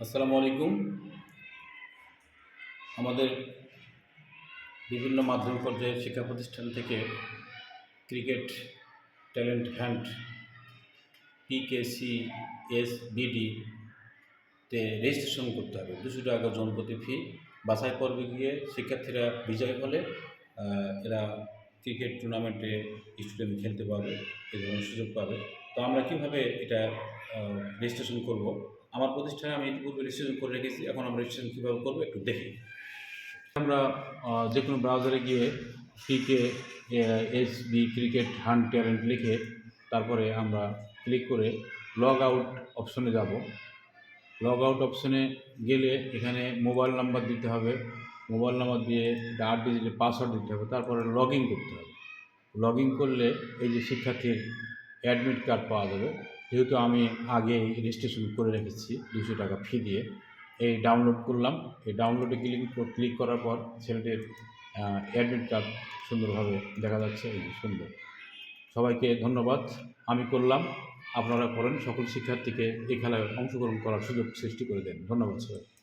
আসসালামু আলাইকুম। আমাদের বিভিন্ন মাধ্যমিক পর্যায়ের শিক্ষা প্রতিষ্ঠান থেকে cricket talent hunt PKC S BD তে রেজিস্ট্রেশন করতে হবে। দুশো টাকা জনপ্রতি ফি। বাছাই পর্বে গিয়ে শিক্ষার্থীরা বিজয়ী হলে এরা ক্রিকেট টুর্নামেন্টে স্টুডেন্ট খেলতে পারবে এই ধরনের সুযোগ পাবে। তো আমরা কীভাবে এটা রেজিস্ট্রেশন করব? আমার প্রতিষ্ঠানে আমি ইতিপূর্বে রেজিস্ট্রেশন করে রেখেছি, এখন আমরা রেজিস্ট্রেশন কীভাবে করব একটু দেখি। আমরা যে কোনো ব্রাউজারে গিয়ে PK S B cricket hunt talent লিখে তারপরে আমরা ক্লিক করে লগ আউট অপশনে যাব। লগ আউট অপশনে গেলে এখানে মোবাইল নাম্বার দিতে হবে। মোবাইল নাম্বার দিয়ে আট ডিজিটের পাসওয়ার্ড দিতে হবে। তারপরে লগ করতে হবে। লগ করলে এই যে শিক্ষার্থীর অ্যাডমিট কার্ড পাওয়া যাবে। যেহেতু আমি আগে রেজিস্ট্রেশন করে রেখেছি দুশো টাকা ফি দিয়ে, এই ডাউনলোড করলাম। এই ডাউনলোডে ক্লিক ক্লিক করার পর ছেলেটির অ্যাডমিট কার্ড সুন্দরভাবে দেখা যাচ্ছে, এই সুন্দর। সবাইকে ধন্যবাদ, আমি করলাম। আপনারা করেন, সকল শিক্ষার্থীকে এই খেলায় অংশগ্রহণ করার সুযোগ সৃষ্টি করে দেন। ধন্যবাদ সবাই